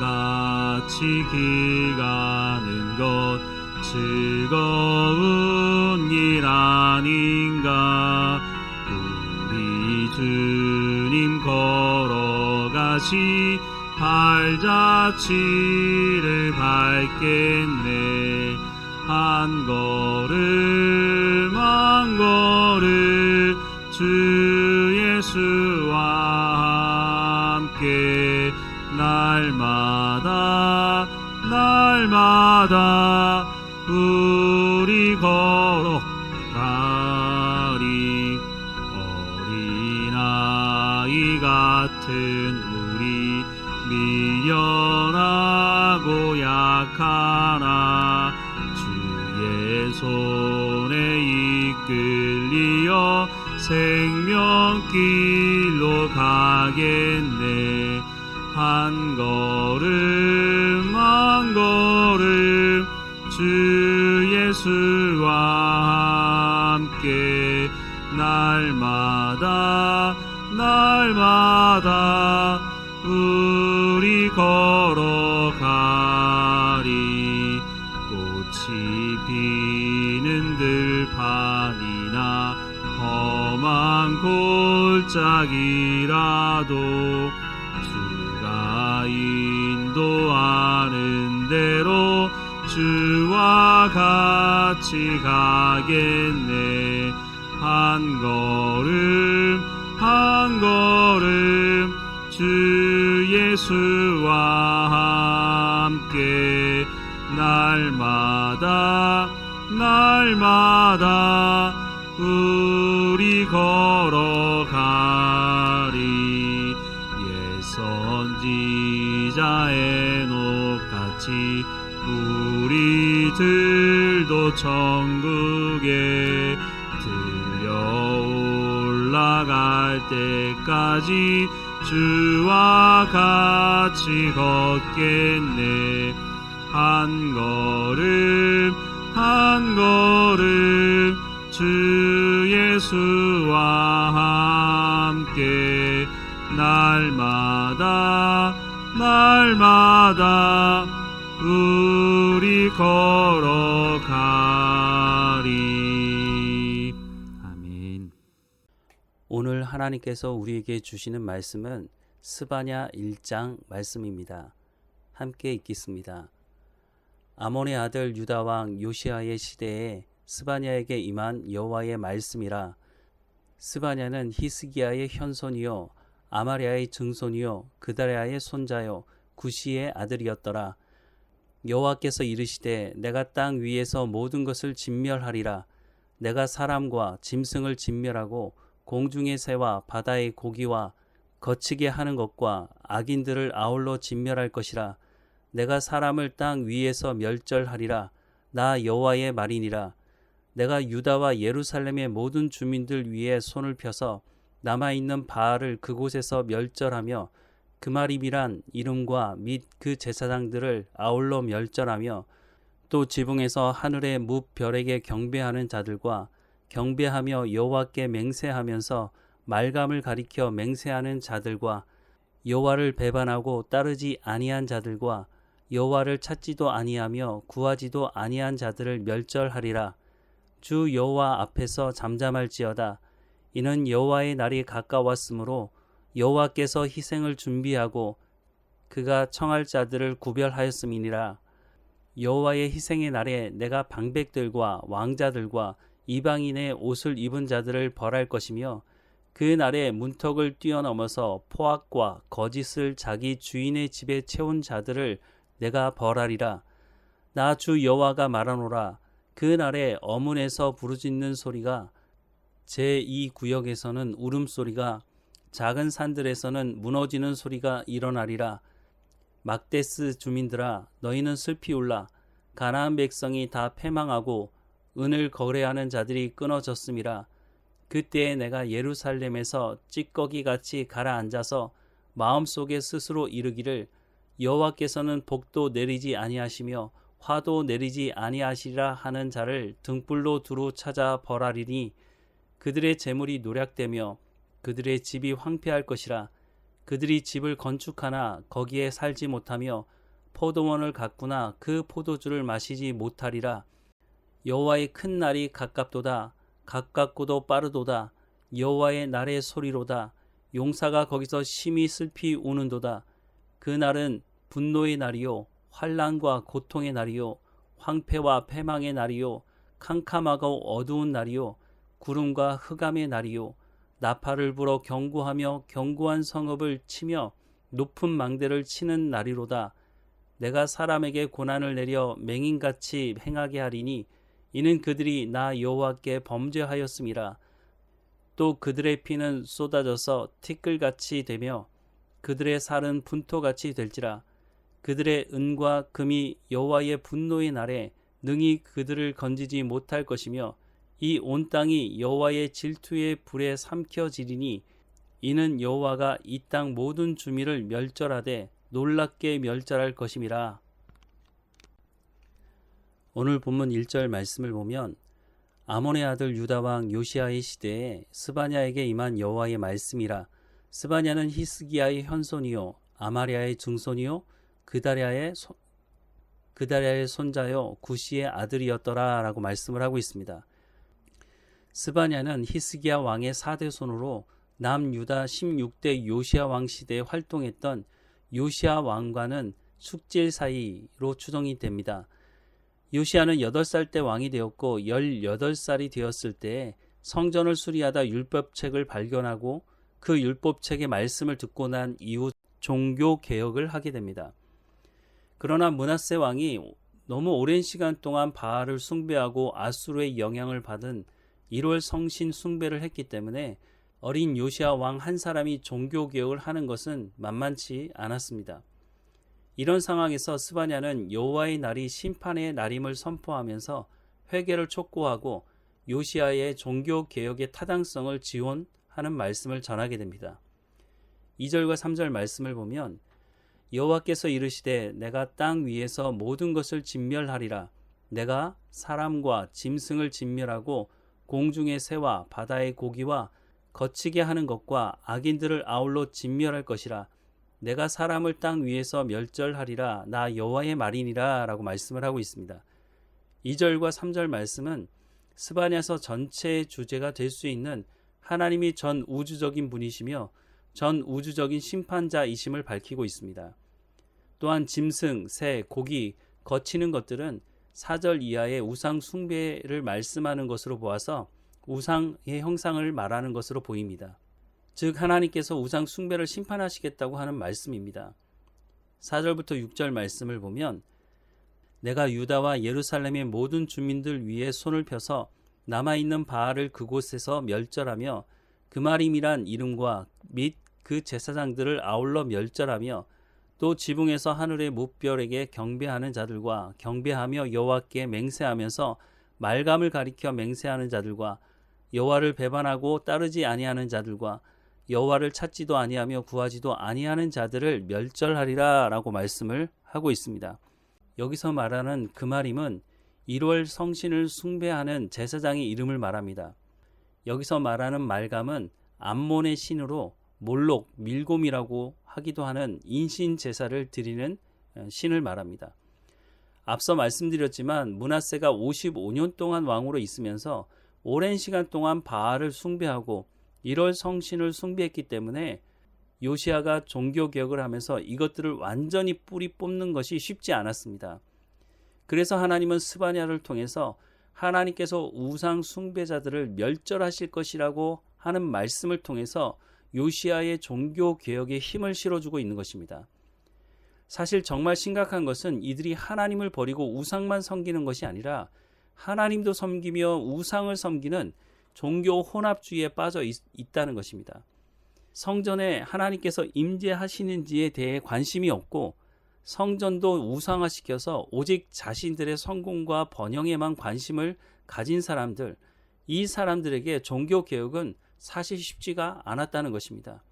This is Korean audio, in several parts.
같이 길 가는 것 즐거운 일 아닌가? 우리 주님 걸어가시 발자취를 밟겠네. 한 걸음 한 걸음 주 예수 날마다 우리 걸어가리 어린아이 같은 우리 미련하고 약하나 주의 손에 이끌리어 생명길로 가겠네. 한 걸음 날마다 우리 걸어가리. 꽃이 피는 들판이나 험한 골짜기라도 주가 인도하는 대로 주와 같이 가겠네. 한 걸음 주 예수와 함께 날마다 날마다 우리 걸어가리. 예 선지자의 녹같이 우리들도 천국에 들려 올라갈 때까지 주와 같이 걷겠네. 한 걸음 한 걸음 주 예수와 함께 날마다 날마다 우리 걸어가 하나님께서 우리에게 주시는 말씀은 스바냐 1장 말씀입니다. 함께 읽겠습니다. 아몬의 아들 유다 왕 요시아의 시대에 스바냐에게 임한 여호와의 말씀이라 스바냐는 히스기야의 현손이요 아마리아의 증손이요 그다리아의 손자요 구시의 아들이었더라. 여호와께서 이르시되 내가 땅 위에서 모든 것을 진멸하리라. 내가 사람과 짐승을 진멸하고 공중의 새와 바다의 고기와 거치게 하는 것과 악인들을 아울러 진멸할 것이라. 내가 사람을 땅 위에서 멸절하리라. 나 여호와의 말이니라. 내가 유다와 예루살렘의 모든 주민들 위에 손을 펴서 남아 있는 바알을 그곳에서 멸절하며 그마립이란 이름과 및 그 제사장들을 아울러 멸절하며 또 지붕에서 하늘의 무별에게 경배하는 자들과 경배하며 여호와께 맹세하면서 말감을 가리켜 맹세하는 자들과 여호와를 배반하고 따르지 아니한 자들과 여호와를 찾지도 아니하며 구하지도 아니한 자들을 멸절하리라. 주 여호와 앞에서 잠잠할지어다. 이는 여호와의 날이 가까웠으므로 여호와께서 희생을 준비하고 그가 청할 자들을 구별하였음이니라. 여호와의 희생의 날에 내가 방백들과 왕자들과 이방인의 옷을 입은 자들을 벌할 것이며 그 날에 문턱을 뛰어넘어서 포악과 거짓을 자기 주인의 집에 채운 자들을 내가 벌하리라. 나 주 여호와가 말하노라. 그 날에 어문에서 부르짖는 소리가 제2 구역에서는 울음소리가 작은 산들에서는 무너지는 소리가 일어나리라. 막데스 주민들아 너희는 슬피 울라. 가나안 백성이 다 패망하고 은을 거래하는 자들이 끊어졌음이라. 그때에 내가 예루살렘에서 찌꺼기 같이 가라앉아서 마음속에 스스로 이르기를 여호와께서는 복도 내리지 아니하시며 화도 내리지 아니하시리라 하는 자를 등불로 두루 찾아 벌하리니 그들의 재물이 노략되며 그들의 집이 황폐할 것이라 그들이 집을 건축하나 거기에 살지 못하며 포도원을 갖구나 그 포도주를 마시지 못하리라 여호와의 큰 날이 가깝도다 가깝고도 빠르도다. 여호와의 날의 소리로다. 용사가 거기서 심히 슬피 우는도다. 그 날은 분노의 날이요 환란과 고통의 날이요 황폐와 패망의 날이요 캄캄하고 어두운 날이요 구름과 흑암의 날이요 나팔을 불어 경고하며 견고한 성읍을 치며 높은 망대를 치는 날이로다. 내가 사람에게 고난을 내려 맹인같이 행하게 하리니 이는 그들이 나 여호와께 범죄하였음이라 또 그들의 피는 쏟아져서 티끌같이 되며 그들의 살은 분토같이 될지라 그들의 은과 금이 여호와의 분노의 날에 능히 그들을 건지지 못할 것이며 이 온 땅이 여호와의 질투의 불에 삼켜지리니 이는 여호와가 이 땅 모든 주민을 멸절하되 놀랍게 멸절할 것임이라. 오늘 본문 1절 말씀을 보면 아몬의 아들 유다 왕 요시아의 시대에 스바냐에게 임한 여호와의 말씀이라 스바냐는 히스기야의 현손이요 아마리아의 증손이요 그다리아의 손, 그다리아의 손자요 구시의 아들이었더라라고 말씀을 하고 있습니다. 스바냐는 히스기야 왕의 4대 손으로 남유다 16대 요시아 왕 시대에 활동했던 요시아 왕과는 숙질 사이로 추정이 됩니다. 요시아는 8살 때 왕이 되었고 18살이 되었을 때 성전을 수리하다 율법책을 발견하고 그 율법책의 말씀을 듣고 난 이후 종교 개혁을 하게 됩니다. 그러나 문하세 왕이 너무 오랜 시간 동안 바알을 숭배하고 아수르의 영향을 받은 1월 성신 숭배를 했기 때문에 어린 요시아 왕 한 사람이 종교 개혁을 하는 것은 만만치 않았습니다. 이런 상황에서 스바냐는 여호와의 날이 심판의 날임을 선포하면서 회개를 촉구하고 요시아의 종교 개혁의 타당성을 지원하는 말씀을 전하게 됩니다. 2절과 3절 말씀을 보면 여호와께서 이르시되 내가 땅 위에서 모든 것을 진멸하리라 내가 사람과 짐승을 진멸하고 공중의 새와 바다의 고기와 거치게 하는 것과 악인들을 아울러 진멸할 것이라 내가 사람을 땅 위에서 멸절하리라 나 여호와의 말이니라 라고 말씀을 하고 있습니다. 2절과 3절 말씀은 스바냐서 전체의 주제가 될 수 있는 하나님이 전 우주적인 분이시며 전 우주적인 심판자이심을 밝히고 있습니다. 또한 짐승, 새, 고기, 거치는 것들은 4절 이하의 우상 숭배를 말씀하는 것으로 보아서 우상의 형상을 말하는 것으로 보입니다. 즉 하나님께서 우상 숭배를 심판하시겠다고 하는 말씀입니다. 4절부터 6절 말씀을 보면 내가 유다와 예루살렘의 모든 주민들 위에 손을 펴서 남아 있는 바알을 그곳에서 멸절하며 그마림이란 이름과 및 그 제사장들을 아울러 멸절하며 또 지붕에서 하늘의 무별에게 경배하는 자들과 경배하며 여호와께 맹세하면서 말감을 가리켜 맹세하는 자들과 여호와를 배반하고 따르지 아니하는 자들과 여호와를 찾지도 아니하며 구하지도 아니하는 자들을 멸절하리라라고 말씀을 하고 있습니다. 여기서 말하는 그 말임은 1월 성신을 숭배하는 제사장의 이름을 말합니다. 여기서 말하는 말감은 암몬의 신으로 몰록, 밀곰이라고 하기도 하는 인신 제사를 드리는 신을 말합니다. 앞서 말씀드렸지만 문하세가 55년 동안 왕으로 있으면서 오랜 시간 동안 바알을 숭배하고 이럴 성신을 숭배했기 때문에 요시아가 종교 개혁을 하면서 이것들을 완전히 뿌리 뽑는 것이 쉽지 않았습니다. 그래서 하나님은 스바냐를 통해서 하나님께서 우상 숭배자들을 멸절하실 것이라고 하는 말씀을 통해서 요시아의 종교 개혁에 힘을 실어주고 있는 것입니다. 사실 정말 심각한 것은 이들이 하나님을 버리고 우상만 섬기는 것이 아니라 하나님도 섬기며 우상을 섬기는 종교 혼합주의에 빠져 있, 있다는 것입니다. 성전에 하나님께서 임재하시는지에 대해 관심이 없고 성전도 우상화시켜서 오직 자신들의 성공과 번영에만 관심을 가진 사람들, 이 사람들에게 종교 개혁은 사실 쉽지가 않았다는 것입니다.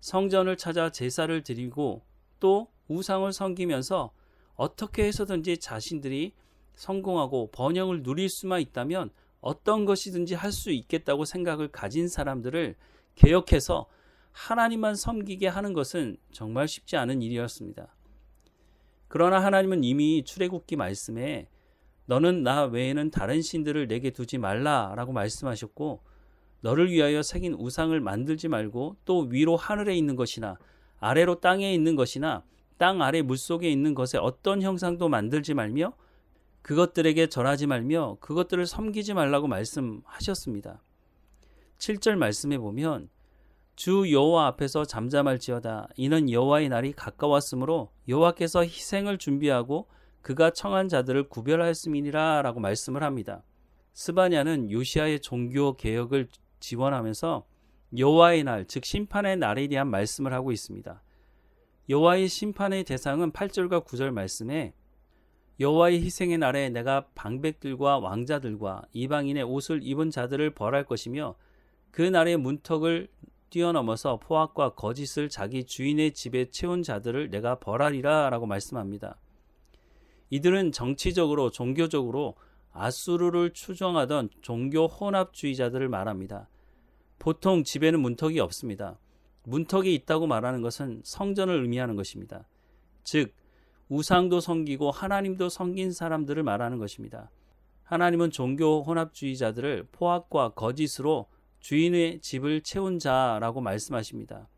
성전을 찾아 제사를 드리고 또 우상을 섬기면서 어떻게 해서든지 자신들이 성공하고 번영을 누릴 수만 있다면 어떤 것이든지 할 수 있겠다고 생각을 가진 사람들을 개혁해서 하나님만 섬기게 하는 것은 정말 쉽지 않은 일이었습니다. 그러나 하나님은 이미 출애굽기 말씀에 너는 나 외에는 다른 신들을 내게 두지 말라라고 말씀하셨고 너를 위하여 새긴 우상을 만들지 말고 또 위로 하늘에 있는 것이나 아래로 땅에 있는 것이나 땅 아래 물속에 있는 것에 어떤 형상도 만들지 말며 그것들에게 절하지 말며 그것들을 섬기지 말라고 말씀하셨습니다. 7절 말씀에 보면 주 여호와 앞에서 잠잠할지어다 이는 여호와의 날이 가까웠으므로 여호와께서 희생을 준비하고 그가 청한 자들을 구별하였음이니라라고 말씀을 합니다. 스바냐는 요시아의 종교 개혁을 지원하면서 여호와의 날, 즉 심판의 날에 대한 말씀을 하고 있습니다. 여호와의 심판의 대상은 8절과 9절 말씀에 여호와의 희생의 날에 내가 방백들과 왕자들과 이방인의 옷을 입은 자들을 벌할 것이며 그 날의 문턱을 뛰어넘어서 포악과 거짓을 자기 주인의 집에 채운 자들을 내가 벌하리라 라고 말씀합니다. 이들은 정치적으로 종교적으로 아수르를 추종하던 종교 혼합주의자들을 말합니다. 보통 집에는 문턱이 없습니다. 문턱이 있다고 말하는 것은 성전을 의미하는 것입니다. 즉 우상도 섬기고 하나님도 섬긴 사람들을 말하는 것입니다. 하나님은 종교 혼합주의자들을 포악과 거짓으로 주인의 집을 채운 자라고 말씀하십니다.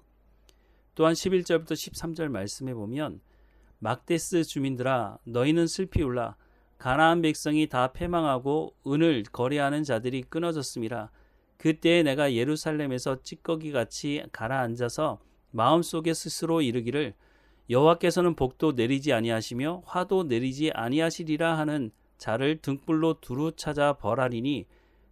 또한 11절부터 13절 말씀에 보면 막데스 주민들아 너희는 슬피 울라 가나안 백성이 다 패망하고 은을 거래하는 자들이 끊어졌음이라 그때에 내가 예루살렘에서 찌꺼기 같이 가라앉아서 마음속에 스스로 이르기를 여호와께서는 복도 내리지 아니하시며 화도 내리지 아니하시리라 하는 자를 등불로 두루 찾아 벌하리니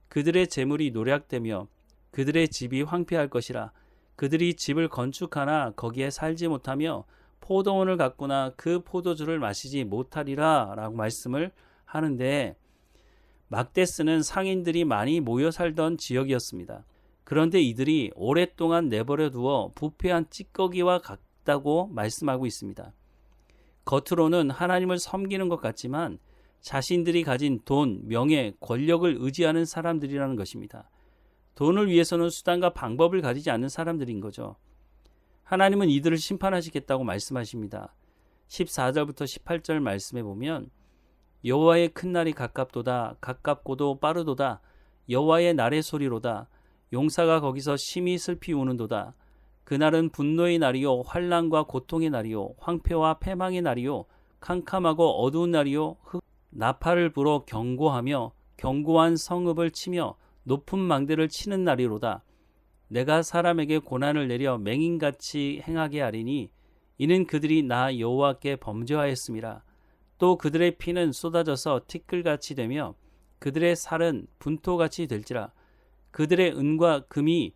그들의 재물이 노략되며 그들의 집이 황폐할 것이라 그들이 집을 건축하나 거기에 살지 못하며 포도원을 갖거나 그 포도주를 마시지 못하리라 라고 말씀을 하는데 막데스는 상인들이 많이 모여 살던 지역이었습니다. 그런데 이들이 오랫동안 내버려 두어 부패한 찌꺼기와 같 다고 말씀하고 있습니다. 겉으로는 하나님을 섬기는 것 같지만 자신들이 가진 돈, 명예, 권력을 의지하는 사람들이라는 것입니다. 돈을 위해서는 수단과 방법을 가지지 않는 사람들인 거죠. 하나님은 이들을 심판하시겠다고 말씀하십니다. 14절부터 18절 말씀에 보면 여호와의 큰 날이 가깝도다 가깝고도 빠르도다 여호와의 날의 소리로다 용사가 거기서 심히 슬피 우는도다 그날은 분노의 날이요 환란과 고통의 날이요 황폐와 패망의 날이요 캄캄하고 어두운 날이요 흑 나팔을 불어 경고하며 견고한 성읍을 치며 높은 망대를 치는 날이로다. 내가 사람에게 고난을 내려 맹인같이 행하게 하리니 이는 그들이 나 여호와께 범죄하였음이라 또 그들의 피는 쏟아져서 티끌같이 되며 그들의 살은 분토같이 될지라. 그들의 은과 금이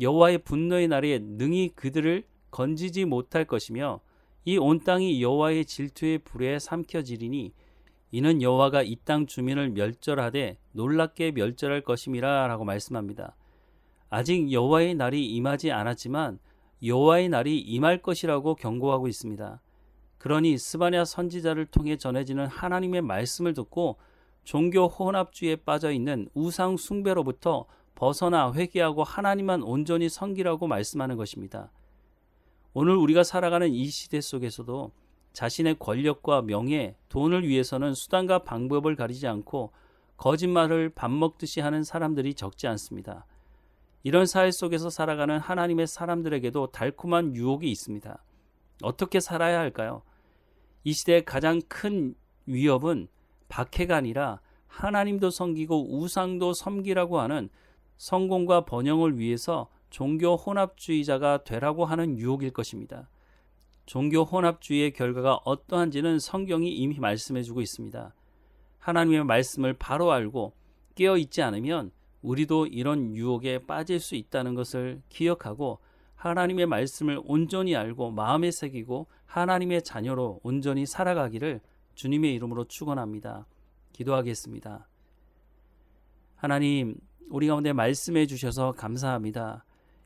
여호와의 분노의 날에 능히 그들을 건지지 못할 것이며 이 온 땅이 여호와의 질투의 불에 삼켜지리니 이는 여호와가 이 땅 주민을 멸절하되 놀랍게 멸절할 것임이라라고 말씀합니다. 아직 여호와의 날이 임하지 않았지만 여호와의 날이 임할 것이라고 경고하고 있습니다. 그러니 스바냐 선지자를 통해 전해지는 하나님의 말씀을 듣고 종교 혼합주의에 빠져 있는 우상 숭배로부터 벗어나 회개하고 하나님만 온전히 섬기라고 말씀하는 것입니다. 오늘 우리가 살아가는 이 시대 속에서도 자신의 권력과 명예, 돈을 위해서는 수단과 방법을 가리지 않고 거짓말을 밥 먹듯이 하는 사람들이 적지 않습니다. 이런 사회 속에서 살아가는 하나님의 사람들에게도 달콤한 유혹이 있습니다. 어떻게 살아야 할까요? 이 시대의 가장 큰 위협은 박해가 아니라 하나님도 섬기고 우상도 섬기라고 하는 성공과 번영을 위해서 종교 혼합주의자가 되라고 하는 유혹일 것입니다. 종교 혼합주의의 결과가 어떠한지는 성경이 이미 말씀해 주고 있습니다. 하나님의 말씀을 바로 알고 깨어 있지 않으면 우리도 이런 유혹에 빠질 수 있다는 것을 기억하고 하나님의 말씀을 온전히 알고 마음에 새기고 하나님의 자녀로 온전히 살아가기를 주님의 이름으로 축원합니다. 기도하겠습니다. 하나님, 우리 가운데 말씀해 주셔서 감사합니다.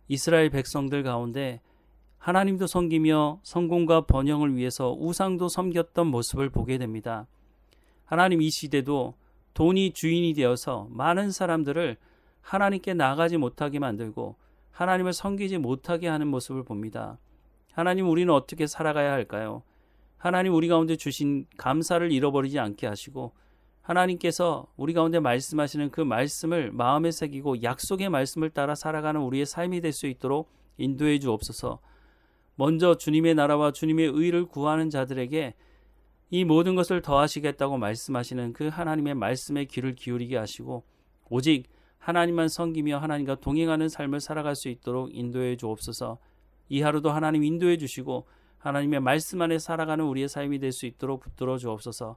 이스라엘 백성들 가운데 하나님도 섬기며 성공과 번영을 위해서 우상도 섬겼던 모습을 보게 됩니다. 하나님 이 시대도 돈이 주인이 되어서 많은 사람들을 하나님께 나가지 못하게 만들고 하나님을 섬기지 못하게 하는 모습을 봅니다. 하나님 우리는 어떻게 살아가야 할까요? 하나님 우리 가운데 주신 감사를 잃어버리지 않게 하시고 하나님께서 우리 가운데 말씀하시는 그 말씀을 마음에 새기고 약속의 말씀을 따라 살아가는 우리의 삶이 될 수 있도록 인도해 주옵소서. 먼저 주님의 나라와 주님의 의를 구하는 자들에게 이 모든 것을 더하시겠다고 말씀하시는 그 하나님의 말씀에 귀를 기울이게 하시고 오직 하나님만 섬기며 하나님과 동행하는 삶을 살아갈 수 있도록 인도해 주옵소서. 이 하루도 하나님 인도해 주시고 하나님의 말씀 안에 살아가는 우리의 삶이 될 수 있도록 붙들어 주옵소서.